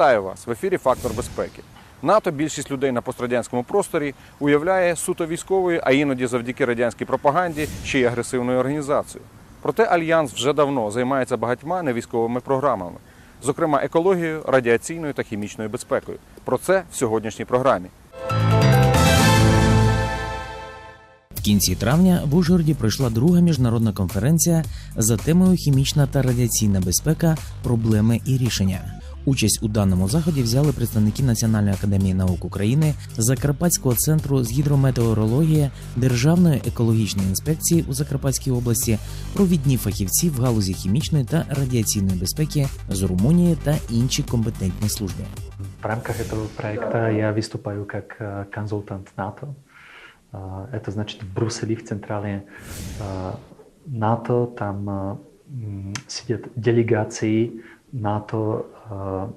Вітаю вас в ефірі Фактор безпеки. НАТО більшість людей на пострадянському просторі уявляє суто військовою, а іноді завдяки радянській пропаганді ще й агресивною організацією. Проте альянс вже давно займається багатьма невійськовими програмами, зокрема екологією, радіаційною та хімічною безпекою. Про це в сьогоднішній програмі. В кінці травня в Ужгороді пройшла друга міжнародна конференція за темою хімічна та радіаційна безпека, проблеми і рішення. Участь у даному заході взяли представники Національної академії наук України, Закарпатського центру з гідрометеорології, Державної екологічної інспекції у Закарпатській області, провідні фахівці в галузі хімічної та радіаційної безпеки з Румунії та інші компетентні служби. В рамках этого проекта я выступаю как э, консультант НАТО. Э, Это значит в Брюсселе, в централе э, НАТО, там э, м, сидят делегации НАТО э,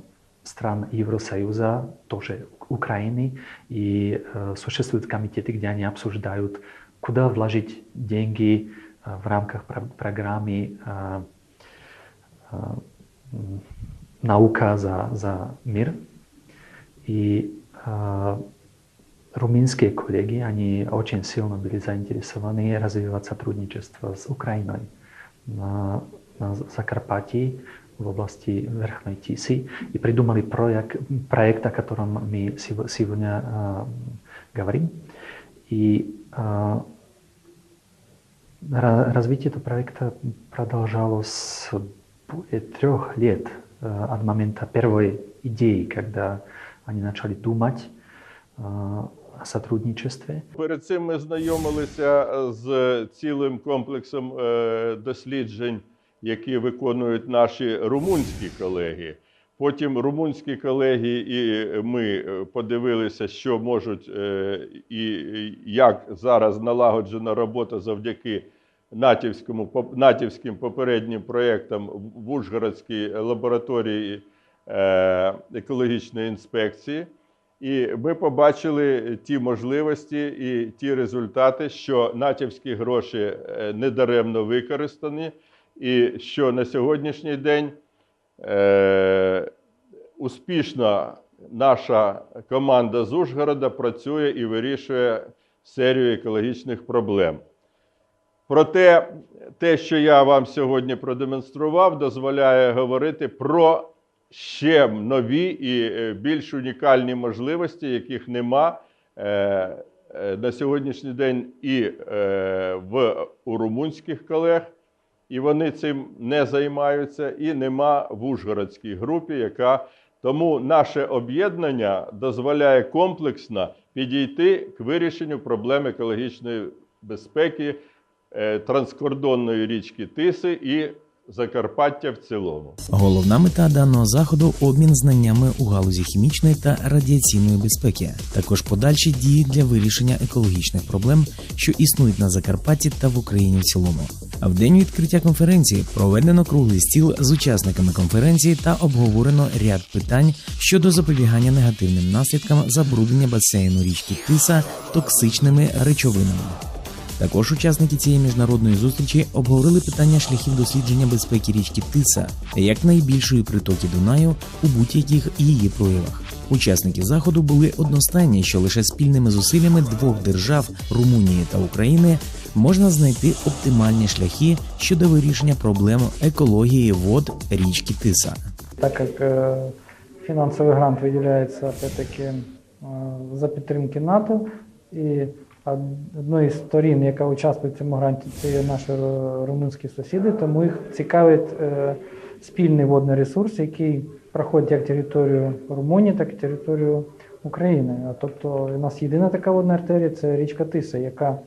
стран Евросоюза, тоже Украины, и э, существуют комитеты, где они обсуждают, куда вложить деньги э, в рамках про- программы э, э, м, «Наука за, за мир». И э, румынские коллеги, они очень сильно были заинтересованы развивать сотрудничество с Украиной на, на Закарпатье в области Верхней Тисы и придумали проект, проект о котором мы сего- сегодня э, говорим. И э, ра- развитие этого проекта продолжалось более трех лет э, от момента первой идеи, когда они начали думать э, сотрудничестве. Перед цим ми знайомилися з цілим комплексом досліджень, які виконують наші румунські колеги. Потім румунські колеги і ми е, подивилися, що можуть е, і як зараз налагоджена робота завдяки натівському натівським попереднім проєктам в Ужгородській лабораторії е, екологічної інспекції. І ми побачили ті можливості і ті результати, що натівські гроші недаремно використані, і що на сьогоднішній день е, успішно наша команда з Ужгорода працює і вирішує серію екологічних проблем. Проте, те, що я вам сьогодні продемонстрував, дозволяє говорити про ще нові і е, більш унікальні можливості, яких нема е, е, на сьогоднішній день і в у румунських колег, і вони цим не займаються, і нема в Ужгородській групі, яка тому наше об'єднання дозволяє комплексно підійти к вирішенню проблем екологічної безпеки е, транскордонної річки Тиси і Закарпаття в цілому. Головна мета даного заходу обмін знаннями у галузі хімічної та радіаційної безпеки, також подальші дії для вирішення екологічних проблем, що існують на Закарпатті та в Україні в цілому. А в день відкриття конференції проведено круглий стіл з учасниками конференції та обговорено ряд питань щодо запобігання негативним наслідкам забруднення басейну річки Тиса токсичними речовинами. Також учасники цієї міжнародної зустрічі обговорили питання шляхів дослідження безпеки річки Тиса як найбільшої притоки Дунаю у будь-яких її проявах. Учасники заходу були одностайні, що лише спільними зусиллями двох держав Румунії та України можна знайти оптимальні шляхи щодо вирішення проблем екології вод річки Тиса. так как э, финансовый грант выделяется опять-таки э, за підтримки НАТО, і од- одною з сторін, яка участвує в цьому гранті, це є наші румунські сусіди, тому їх цікавить е, спільний водний ресурс, який проходить як територію Румунії, так і територію України. А тобто у нас єдина така водна артерія це річка Тиса, яка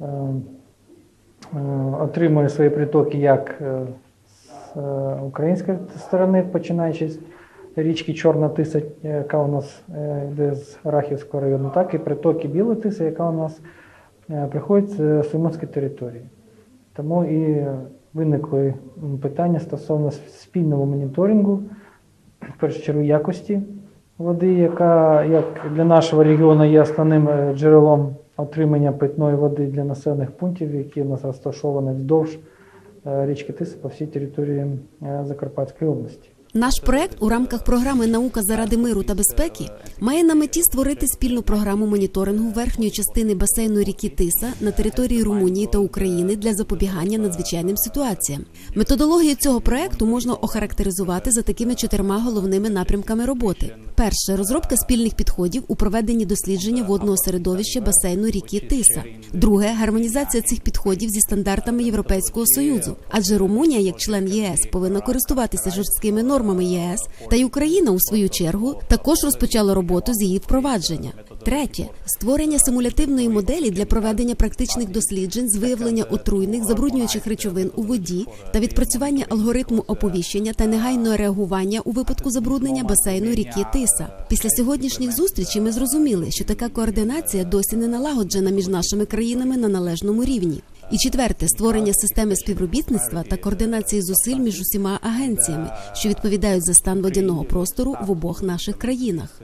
е, е, отримує свої притоки як з української сторони, починаючи з річки Чорна Тиса, яка у нас е, йде з Рахівського району, так і притоки Біла Тиса, яка у нас е, приходить з Сумської території. Тому і виникли питання стосовно спільного моніторингу, в першу чергу якості води, яка як для нашого регіону є основним е, джерелом отримання питної води для населених пунктів, які у нас розташовані вздовж е, річки Тиси по всій території е, Закарпатської області. Наш проект у рамках програми Наука заради миру та безпеки має на меті створити спільну програму моніторингу верхньої частини басейну ріки Тиса на території Румунії та України для запобігання надзвичайним ситуаціям. Методологію цього проекту можна охарактеризувати за такими чотирма головними напрямками роботи: перше розробка спільних підходів у проведенні дослідження водного середовища басейну ріки Тиса. Друге гармонізація цих підходів зі стандартами Європейського союзу, адже Румунія, як член ЄС, повинна користуватися жорсткими нормами ЄС, та й Україна у свою чергу також розпочала роботу з її впровадження. Третє створення симулятивної моделі для проведення практичних досліджень з виявлення отруйних забруднюючих речовин у воді та відпрацювання алгоритму оповіщення та негайного реагування у випадку забруднення басейну ріки Тиса. Після сьогоднішніх зустрічей ми зрозуміли, що така координація досі не налагоджена між нашими країнами на належному рівні. І четверте створення системи співробітництва та координації зусиль між усіма агенціями, що відповідають за стан водяного простору в обох наших країнах.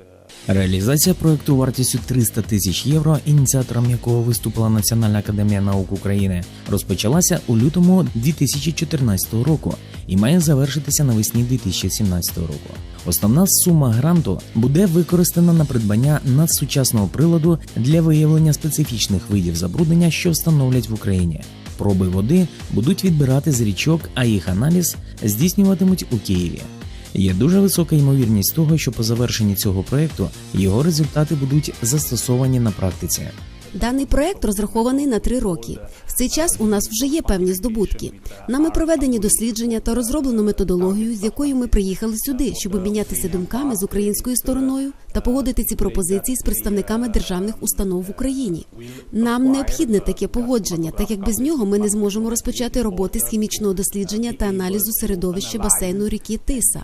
Реалізація проекту вартістю 300 тисяч євро, ініціатором якого виступила Національна академія наук України, розпочалася у лютому 2014 року і має завершитися навесні 2017 року. Основна сума гранту буде використана на придбання надсучасного приладу для виявлення специфічних видів забруднення, що встановлять в Україні. Проби води будуть відбирати з річок, а їх аналіз здійснюватимуть у Києві. Є дуже висока ймовірність того, що по завершенні цього проекту його результати будуть застосовані на практиці. Даний проект розрахований на три роки. В цей час у нас вже є певні здобутки. Нами проведені дослідження та розроблено методологію, з якою ми приїхали сюди, щоб обмінятися думками з українською стороною та погодити ці пропозиції з представниками державних установ в Україні. Нам необхідне таке погодження, так як без нього ми не зможемо розпочати роботи з хімічного дослідження та аналізу середовища басейну ріки Тиса.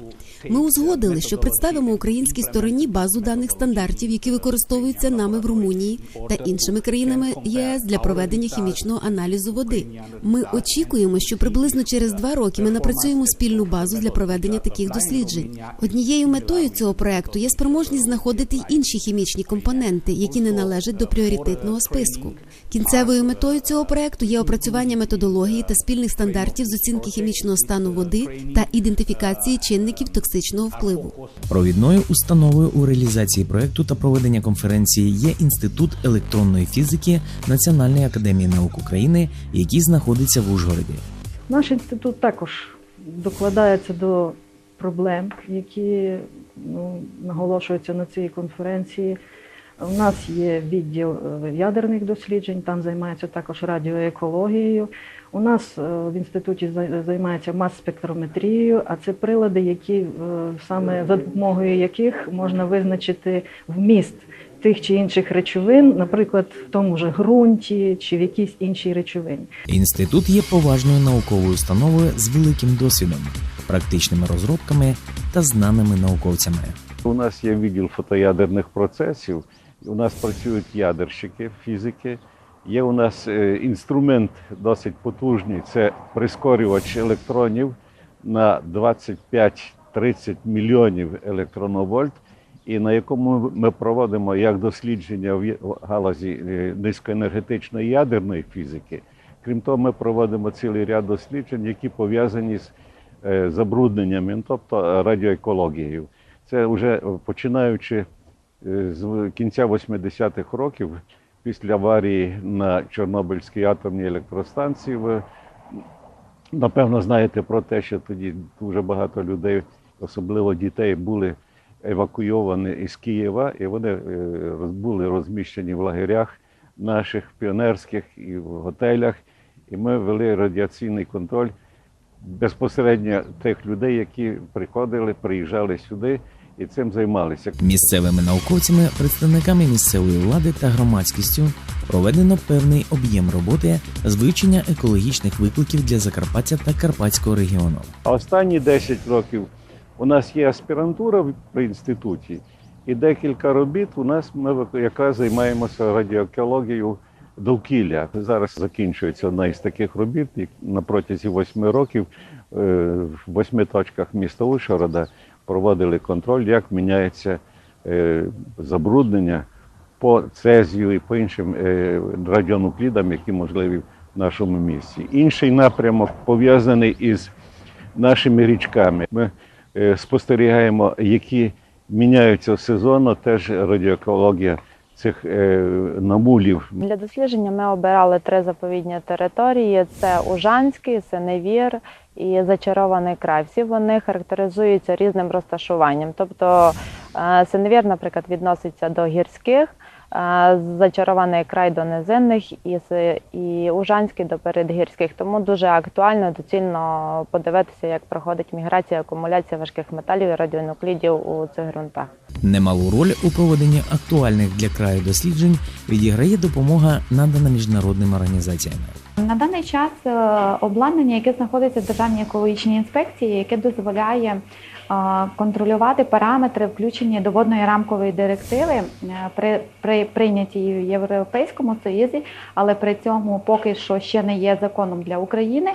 Ми узгодили, що представимо українській стороні базу даних стандартів, які використовуються нами в Румунії та іншими країнами ЄС для проведення хімічного аналізу води. Ми очікуємо, що приблизно через два роки ми напрацюємо спільну базу для проведення таких досліджень. Однією метою цього проекту є спроможність знаходити й інші хімічні компоненти, які не належать до пріоритетного списку. Кінцевою метою цього проекту є опрацювання методології та спільних стандартів з оцінки хімічного стану води та ідентифікації чинників токсичного впливу. Провідною установою у реалізації проекту та проведення конференції є Інститут електронної фізики Національної академії наук України, який знаходиться в Ужгороді. Наш інститут також докладається до проблем, які ну, наголошуються на цій конференції. У нас є відділ е, ядерних досліджень, там займаються також радіоекологією. У нас е, в інституті зай- займаються мас-спектрометрією, а це прилади, які е, саме за допомогою яких можна визначити вміст тих чи інших речовин, наприклад, в тому ж ґрунті чи в якійсь іншій речовині. Інститут є поважною науковою установою з великим досвідом, практичними розробками та знаними науковцями. У нас є відділ фотоядерних процесів. У нас працюють ядерщики, фізики. Є у нас е, інструмент досить потужний. Це прискорювач електронів на 25-30 мільйонів електроновольт, і на якому ми проводимо як дослідження в галузі е, низькоенергетичної ядерної фізики. Крім того, ми проводимо цілий ряд досліджень, які пов'язані з е, забрудненнями, ну, тобто е, радіоекологією. Це вже починаючи з кінця 80-х років, після аварії на Чорнобильській атомній електростанції, ви напевно знаєте про те, що тоді дуже багато людей, особливо дітей, були евакуйовані із Києва, і вони е, були розміщені в лагерях наших піонерських і в готелях. І ми вели радіаційний контроль безпосередньо тих людей, які приходили, приїжджали сюди і цим займалися. Місцевими науковцями, представниками місцевої влади та громадськістю проведено певний об'єм роботи з вивчення екологічних викликів для Закарпаття та Карпатського регіону. А останні 10 років у нас є аспірантура при інституті, і декілька робіт у нас ми якраз займаємося радіоекологією довкілля. Зараз закінчується одна із таких робіт, на протязі восьми років е, в восьми точках міста Ужгорода проводили контроль, як міняється е, забруднення по цезію і по іншим е, радіонуклідам, які можливі в нашому місті. Інший напрямок пов'язаний із нашими річками. Ми спостерігаємо, які міняються сезонно, теж радіоекологія цих е, намулів. Для дослідження ми обирали три заповідні території: це Ужанський, Синевір і Зачарований край. Всі вони характеризуються різним розташуванням. Тобто е, Синевір, наприклад, відноситься до гірських, е, Зачарований край до низинних і, і Ужанський до передгірських. Тому дуже актуально, доцільно подивитися, як проходить міграція, акумуляція важких металів і радіонуклідів у цих ґрунтах. Немалу роль у проведенні актуальних для краю досліджень відіграє допомога надана міжнародними організаціями. На даний час е, обладнання, яке знаходиться в Державній екологічній інспекції, яке дозволяє контролювати параметри, включені до водної рамкової директиви, е, при, при прийнятій в Європейському Союзі, але при цьому поки що ще не є законом для України, е,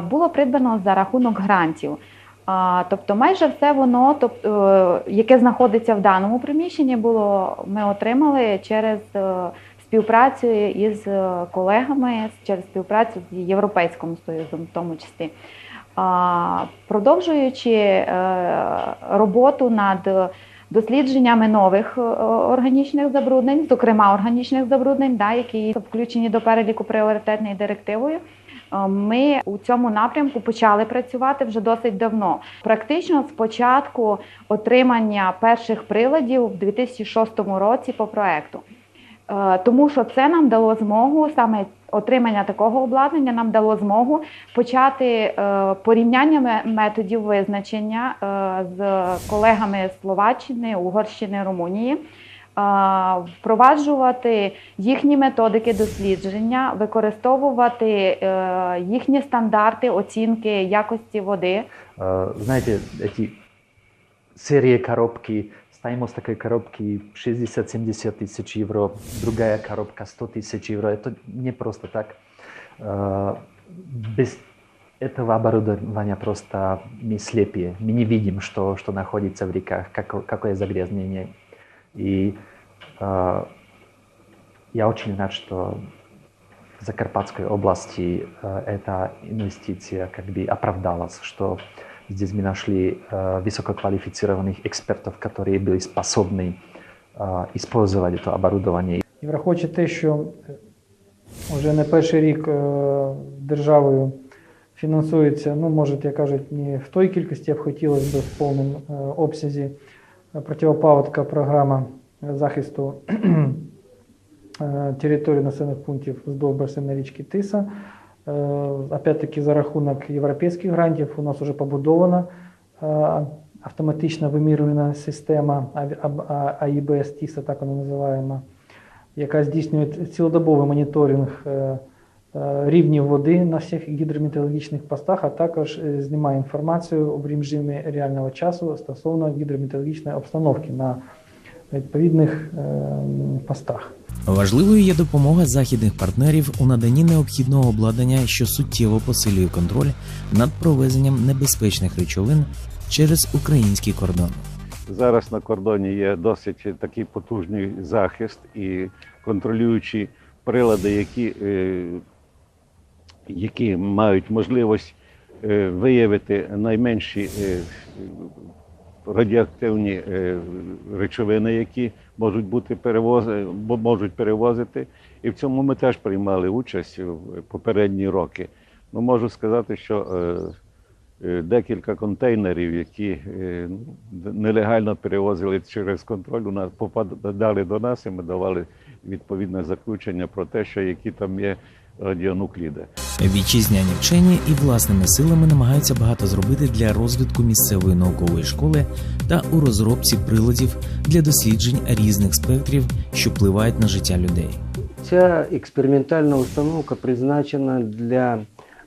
було придбано за рахунок грантів. Тобто, майже все воно, тобто, яке знаходиться в даному приміщенні, було ми отримали через співпрацю із колегами, через співпрацю з Європейським Союзом, в тому числі. Продовжуючи е, роботу над дослідженнями нових е, органічних забруднень, зокрема органічних забруднень, да, які включені до переліку пріоритетною директивою. Е, Ми у цьому напрямку почали працювати вже досить давно. Практично з початку отримання перших приладів в 2006 році по проекту. Тому що це нам дало змогу, саме отримання такого обладнання нам дало змогу почати е, порівняння методів визначення е, з колегами Словаччини, Угорщини, Румунії. е, Впроваджувати їхні методики дослідження, використовувати їхні стандарти оцінки якості води. Знаете, эти серии коробки, стоимость такой коробки 60-70 тысяч евро, другая коробка 100 тысяч евро. Это не просто так. Э, Без этого оборудования просто мы слепые. Мы не видим, что, что находится в реках, как, какое загрязнение. И э, я очень рад, что в Закарпатской области э, эта инвестиция как бы оправдалась, что здесь мы нашли э, высококвалифицированных экспертов, которые были способны э, использовать это оборудование. І враховуючи те, що е, вже не перший рік е, державою фінансується, ну, може, як кажуть, не в той кількості, як хотілося б в повному е, обсязі е, противопаводка програма захисту е, території населених пунктів вздовж басейну річки Тиса. Е, Опять-таки за рахунок європейських грантів у нас вже побудована е, автоматична вимірювальна система АІБС ТІСа, так вона називаємо, яка здійснює цілодобовий моніторинг е, рівнів води на всіх гідрометеорологічних постах, а також знімає інформацію в режимі реального часу стосовно гідрометеорологічної обстановки на відповідних е, постах. Важливою є допомога західних партнерів у наданні необхідного обладнання, що суттєво посилює контроль над провезенням небезпечних речовин через український кордон. Зараз на кордоні є досить такий потужний захист і контролюючі прилади, які, е, які мають можливість е, виявити найменші радіоактивні е, речовини, які можуть бути перевози, можуть перевозити. І в цьому ми теж приймали участь в попередні роки. Ну, можу сказати, що е, е, декілька контейнерів, які нелегально перевозили через контроль, у нас попадали до нас, і ми давали відповідне заключення про те, що які там є радіонукліди. Вітчизняні вчені і власними силами намагаються багато зробити для розвитку місцевої наукової школи та у розробці приладів для досліджень різних спектрів, що впливають на життя людей. Ця експериментальна установка призначена для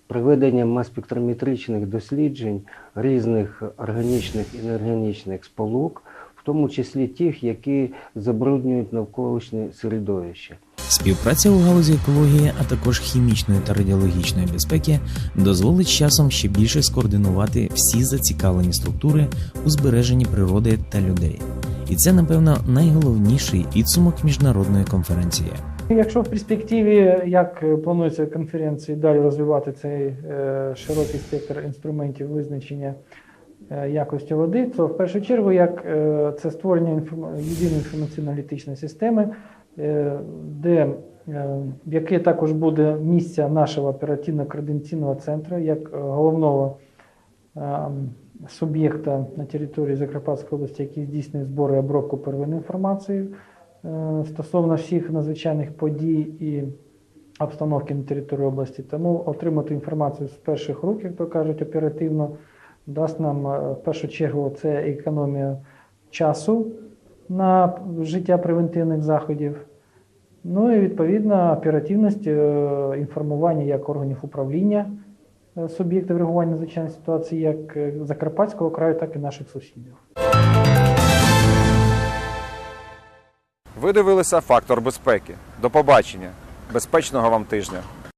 проведення мас-спектрометричних досліджень різних органічних і неорганічних сполук, в тому числі тих, які забруднюють навколишнє середовище. Співпраця у галузі екології, а також хімічної та радіологічної безпеки дозволить часом ще більше скоординувати всі зацікавлені структури у збереженні природи та людей. І це, напевно, найголовніший підсумок міжнародної конференції. Якщо в перспективі, як е, планується конференції, далі розвивати цей е, широкий спектр інструментів визначення е, якості води, то в першу чергу як це створення єдиної інформаційно-аналітичної системи, де е, якій також буде місце нашого оперативно-координаційного центру як е, головного е, суб'єкта на території Закарпатської області, який здійснює збори і обробку первинної інформації е, стосовно всіх надзвичайних подій і обстановки на території області. Тому отримати інформацію з перших рук, як то кажуть, оперативно дасть нам е, в першу чергу це економія часу на життя превентивних заходів. Ну і відповідно оперативність е, інформування як органів управління е, суб'єктів реагування на звичайні ситуації, як е, Закарпатського краю, так і наших сусідів. Ви дивилися фактор безпеки. До побачення. Безпечного вам тижня.